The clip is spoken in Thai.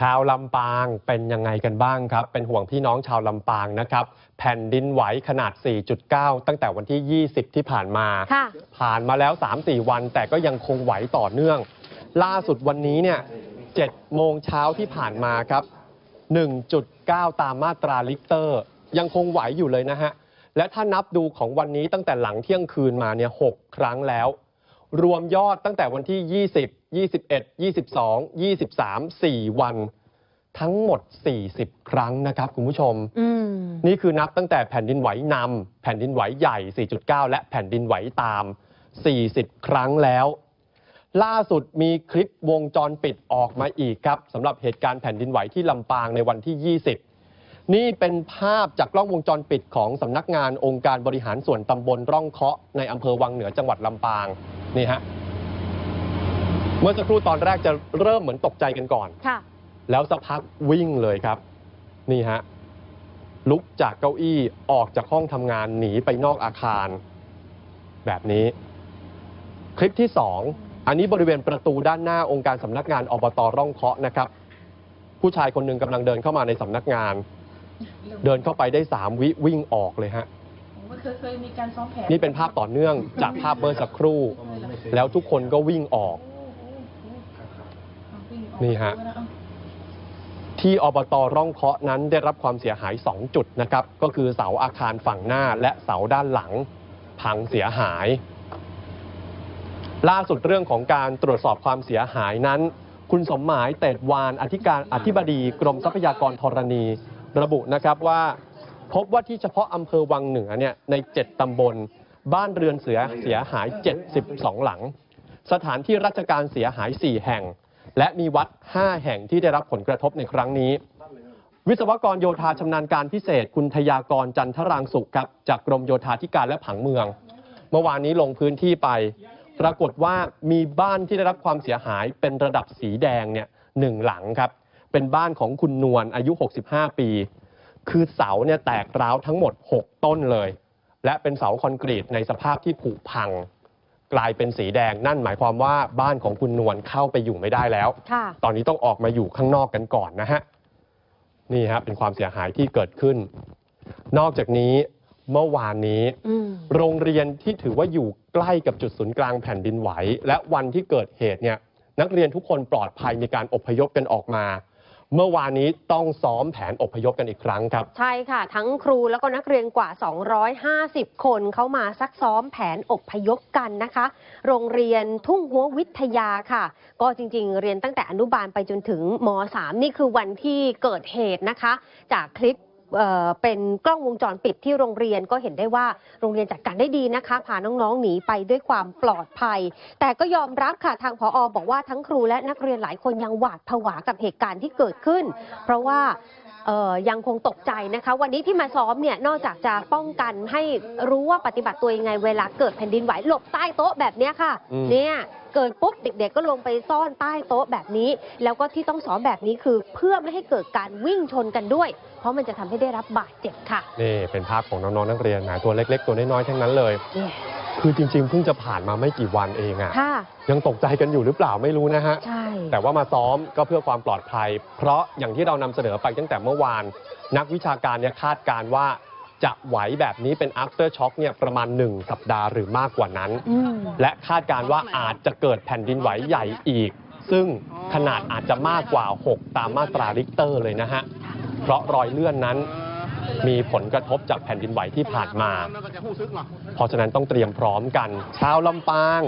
ชาวลำปางเป็นยังไงกันบ้างครับ เป็นห่วงพี่น้องชาวลำปางนะครับ แผ่นดินไหวขนาด 4.9 ตั้งแต่วันที่ 20 ที่ผ่านมาค่ะผ่านมาแล้ว 3-4 วัน แต่ก็ยังคงไหวต่อเนื่อง ล่าสุดวันนี้เนี่ย7โมงเช้าที่ผ่านมาครับ 1.9 ตามมาตราลิกเตอร์ ยังคงไหวอยู่เลยนะฮะ และถ้านับดูของวันนี้ตั้งแต่หลังเที่ยงคืนมาเนี่ย 6 ครั้งแล้ว รวมยอดตั้งแต่วันที่ 20 21 22 23 4 วัน ทั้งหมด 40 ครั้งนะครับ คุณผู้ชมอืมนี่คือนับตั้งแต่แผ่นดินไหวนำแผ่นดินไหวใหญ่ 4.9 และแผ่นดินไหวตาม 40 ครั้งแล้ว ล่าสุดมีคลิปวงจรปิดออกมาอีกครับสำหรับเหตุการณ์แผ่นดินไหวที่ลำปางในวันที่ 20นี่เป็นภาพจากกล้องวงจรปิดของสำนักงานองค์การบริหารส่วนตำบลร่องเคาะในอำเภอวังเหนือจังหวัดลำปาง นี่ฮะ เมื่อสักครู่ตอนแรกจะเริ่มเหมือนตกใจกันก่อน ค่ะ แล้วสักพักวิ่งเลยครับ นี่ฮะ ลุกจากเก้าอี้ออกจากห้องทำงานหนีไปนอกอาคาร แบบนี้ คลิปที่สองอันนี้บริเวณประตูด้านหน้าองค์การสำนักงานอบตร่องเคาะนะครับ ผู้ชายคนหนึ่งกำลังเดินเข้ามาในสำนักงาน เดินเข้าไปได้สามวิวิ่งออกเลยฮะผม เคยเคยมีการซ้อมแผนนี่เป็นภาพต่อเนื่องจากภาพเบอร์สักครู่ แล้วทุกคนก็วิ่งออก นี่ฮะ ที่อบตร่องเคาะนั้นได้รับความเสียหาย 2 จุดนะครับ ก็คือเสาอาคารฝั่งหน้าและเสาด้านหลัง พังเสียหาย ล่าสุดเรื่องของการตรวจสอบความเสียหายนั้น คุณสมหมายเตดวานอธิการอธิบดีกรมทรัพยากรธรณี ระบุนะครับว่า พบว่าที่เฉพาะอำเภอวังเหนือเนี่ยใน 7 ตำบล บ้านเรือนเสียเสียหาย 72 หลัง สถานที่ราชการเสียหาย 4 แห่ง และมีวัด 5 แห่งที่ได้รับผลกระทบในครั้งนี้ วิศวกรโยธาชำนาญการพิเศษ คุณทยากรจันทรางสุขครับจากกรมโยธาธิการและผังเมือง เมื่อวานนี้ลงพื้นที่ไป ปรากฏว่ามีบ้านที่ได้รับความเสียหายเป็นระดับสีแดงเนี่ยหนึ่งหลังครับเป็นบ้านของคุณนวลอายุ 65 ปี คือเสาเนี่ยแตกร้าวทั้งหมด 6 ต้นเลย และเป็นเสาคอนกรีตในสภาพที่ผุพัง กลายเป็นสีแดงนั่นหมายความว่าบ้านของคุณนวลเข้าไปอยู่ไม่ได้แล้ว ค่ะ ตอนนี้ต้องออกมาอยู่ข้างนอกกันก่อนนะฮะ นี่ฮะเป็นความเสียหายที่เกิดขึ้น นอกจากนี้เมื่อวานนี้ อืม โรงเรียนที่ถือว่าอยู่ใกล้กับจุดศูนย์กลางแผ่นดินไหว และวันที่เกิดเหตุเนี่ยนักเรียนทุกคนปลอดภัยมีการอพยพกันออกมา เมื่อวานนี้ต้องซ้อมแผนอพยพกันอีกครั้งครับ ใช่ค่ะ ทั้งครูแล้วก็นักเรียนกว่า 250 คนเข้ามาซักซ้อมแผนอบพยพกันนะคะ โรงเรียนทุ่งหัววิทยาค่ะ ก็จริงๆ เรียนตั้งแต่อนุบาลไปจนถึงม .3 นี่คือวันที่เกิดเหตุนะคะ จากคลิป เอ่อเป็นกล้องวงจรปิดที่โรงเรียนก็เห็นได้ว่าโรงเรียนจัดการได้ดีนะคะพาน้องๆหนีไปด้วยความปลอดภัย แต่ก็ยอมรับค่ะทางพออบอกว่าทั้งครูและนักเรียนหลายคนยังหวาดผวากับเหตุการณ์ที่เกิดขึ้น เพราะว่าเอ่อยังคงตกใจนะคะ วันนี้ที่มาซ้อมเนี่ยนอกจากจะป้องกันให้รู้ว่าปฏิบัติตัวยังไงเวลาเกิดแผ่นดินไหวหลบใต้โต๊ะแบบเนี้ยค่ะอืมเนี่ย เกิดปุ๊บเด็กๆ ก็ลงไปซ่อนใต้โต๊ะแบบนี้ แล้วก็ที่ต้องซ้อมแบบนี้คือเพื่อไม่ให้เกิดการวิ่งชนกันด้วย เพราะมันจะทำให้ได้รับบาดเจ็บค่ะนี่เป็นภาพของน้องๆนักเรียนนะตัวเล็ก ๆ ตัวน้อยๆทั้งนั้นเลย เนี่ยคือจริงๆเพิ่งจะผ่านมาไม่กี่วันเองอะค่ะ ยังตกใจกันอยู่หรือเปล่าไม่รู้นะฮะ ใช่ แต่ว่ามาซ้อมก็เพื่อความปลอดภัย เพราะอย่างที่เรานำเสนอไปตั้งแต่เมื่อวาน นักวิชาการเนี่ยคาดการณ์ว่า จะไหวแบบนี้เป็น after shock เนี่ยประมาณ 1 สัปดาห์หรือมากกว่านั้นอืมและคาดการณ์ว่าอาจจะเกิดแผ่นดินไหวใหญ่อีก ซึ่งขนาดอาจจะมากกว่า 6 ตามมาตราริกเตอร์เลยนะฮะ เพราะรอยเลื่อนนั้นมีผลกระทบจากแผ่นดินไหวที่ผ่านมา เพราะฉะนั้นต้องเตรียมพร้อมกัน ชาวลำปาง